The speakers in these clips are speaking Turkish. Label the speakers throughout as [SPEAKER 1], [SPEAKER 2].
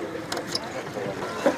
[SPEAKER 1] Thank you.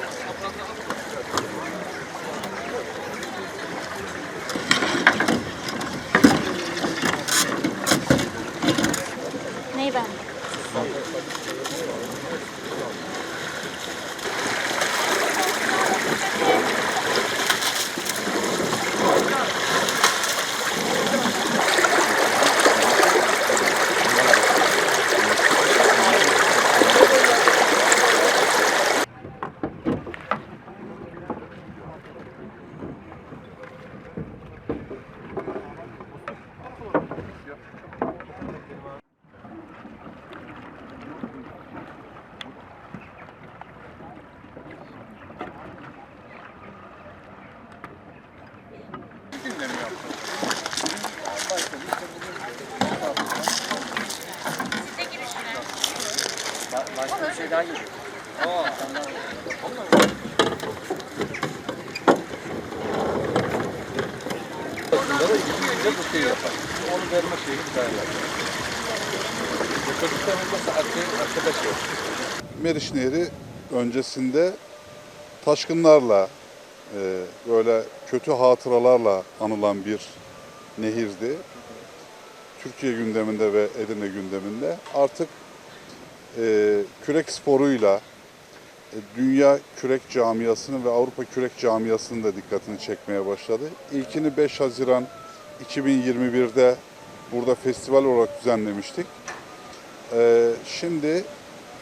[SPEAKER 1] Yok.
[SPEAKER 2] Meriç Nehri öncesinde taşkınlarla, e, böyle kötü hatıralarla anılan bir nehirdi. Türkiye gündeminde ve Edirne gündeminde artık e, kürek sporuyla e, dünya kürek camiasını ve Avrupa kürek camiasının da dikkatini çekmeye başladı. İlkini 5 Haziran 2021'de burada festival olarak düzenlemiştik. E, şimdi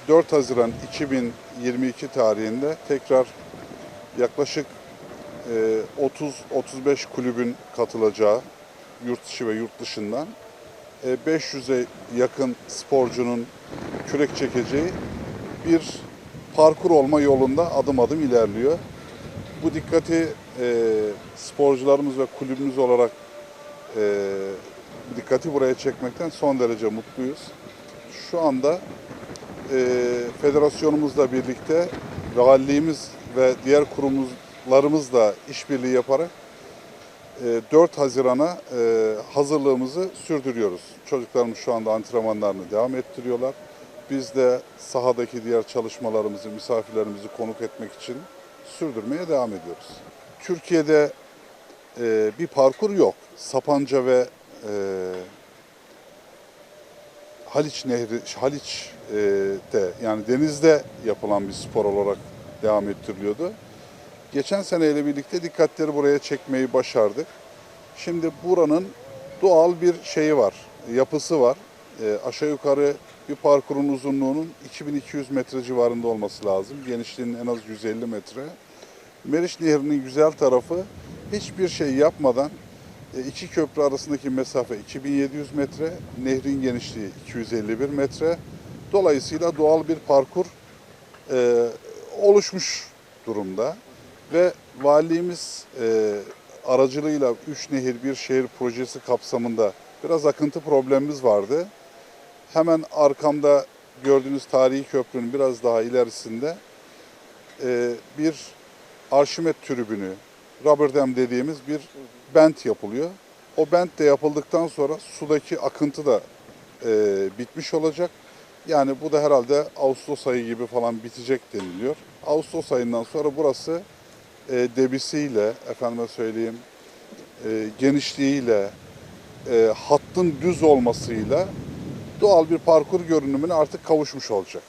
[SPEAKER 2] 4 Haziran 2022 tarihinde tekrar yaklaşık e, 30-35 kulübün katılacağı yurt dışı ve yurt dışından e, 500'e yakın sporcunun kürek çekeceği bir parkur olma yolunda adım adım ilerliyor. Bu dikkati e, sporcularımız ve kulübümüz olarak e, dikkati buraya çekmekten son derece mutluyuz. Şu anda e, federasyonumuzla birlikte valiliğimiz ve diğer kurumlarımızla işbirliği yaparak 4 Haziran'a e, hazırlığımızı sürdürüyoruz. Çocuklarımız şu anda antrenmanlarını devam ettiriyorlar. Biz de sahadaki diğer çalışmalarımızı, misafirlerimizi konuk etmek için sürdürmeye devam ediyoruz. Türkiye'de e, bir parkur yok. Sapanca ve e, Haliç Nehri, Haliç'te yani denizde yapılan bir spor olarak devam ettiriliyordu. Geçen seneyle birlikte dikkatleri buraya çekmeyi başardık. Şimdi buranın doğal bir şeyi var, yapısı var. E, aşağı yukarı bir parkurun uzunluğunun 2200 metre civarında olması lazım. Genişliğinin en az 150 metre. Meriç Nehri'nin güzel tarafı hiçbir şey yapmadan e, iki köprü arasındaki mesafe 2700 metre, nehrin genişliği 251 metre. Dolayısıyla doğal bir parkur e, oluşmuş durumda ve valiliğimiz e, aracılığıyla Üç Nehir Bir Şehir projesi kapsamında biraz akıntı problemimiz vardı. Hemen arkamda gördüğünüz tarihi köprünün biraz daha ilerisinde e, bir Arşimet tribünü, rubber dam dediğimiz bir bent yapılıyor. O bent de yapıldıktan sonra sudaki akıntı da e, bitmiş olacak. Yani bu da herhalde Ağustos ayı gibi falan bitecek deniliyor. Ağustos ayından sonra burası e, debisiyle, efendime söyleyeyim, e, genişliğiyle, e, hattın düz olmasıyla doğal bir parkur görünümüne artık kavuşmuş olacak.